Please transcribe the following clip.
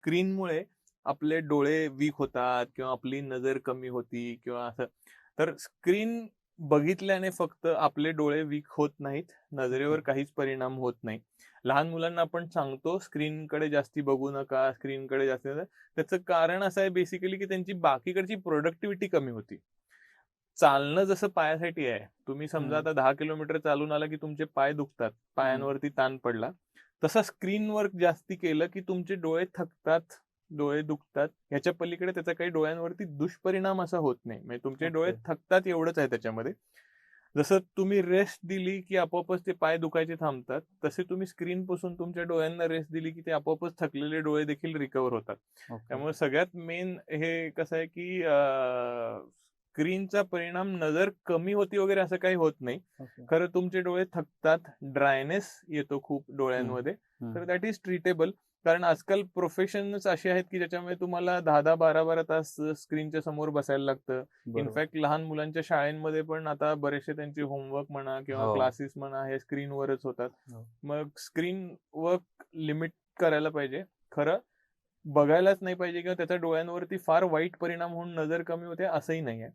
स्क्रीनमुळे आपले डोळे वीक होतात किंवा आपली नजर कमी होती किंवा असं. तर स्क्रीन बघितल्याने फक्त आपले डोळे वीक होत नाहीत नजरेवर काहीच परिणाम होत नाही. लहान मुलांना आपण सांगतो स्क्रीनकडे जास्ती बघू नका स्क्रीनकडे जास्त त्याचं कारण असं आहे बेसिकली की त्यांची बाकीकडची प्रोडक्टिव्हिटी कमी होती. चालणं जसं पायासाठी आहे. तुम्ही समजा. आता दहा किलोमीटर चालून आला की तुमचे पाय दुखतात. पायांवरती ताण पडला. तसा स्क्रीन वर्क जास्ती केलं की तुमचे डोळे थकतात डोळे दुखतात ह्याच्या पलीकडे त्याचा काही डोळ्यांवरती दुष्परिणाम असा होत नाही म्हणजे तुमचे Okay. डोळे थकतात एवढंच आहे त्याच्यामध्ये जसं तुम्ही रेस्ट दिली की आपोआपच ते पाय दुखायचे थांबतात तसे तुम्ही स्क्रीन पासून तुमच्या डोळ्यांना रेस्ट दिली की ते आपोआपच थकलेले डोळे देखील रिकवर होतात. त्यामुळे सगळ्यात मेन हे कसं आहे की स्क्रीनचा परिणाम नजर कमी होती वगैरे असं काही होत नाही. खरं तुमचे डोळे थकतात ड्रायनेस येतो खूप डोळ्यांमध्ये. तर दॅट इज ट्रीटेबल कारण आजकाल प्रोफेशनच असे आहेत की ज्याच्यामध्ये तुम्हाला दहा दहा बारा बारा तास स्क्रीनच्या समोर बसायला लागतं. इनफॅक्ट लहान मुलांच्या शाळेमध्ये पण आता बरेचसे त्यांचे होमवर्क म्हणा किंवा हो. क्लासेस म्हणा हे स्क्रीनवरच होतात हो. मग स्क्रीन वर्क लिमिट करायला पाहिजे खरं बघायलाच नाही पाहिजे किंवा त्याच्या डोळ्यांवरती फार वाईट परिणाम होऊन नजर कमी होते असंही नाही आहे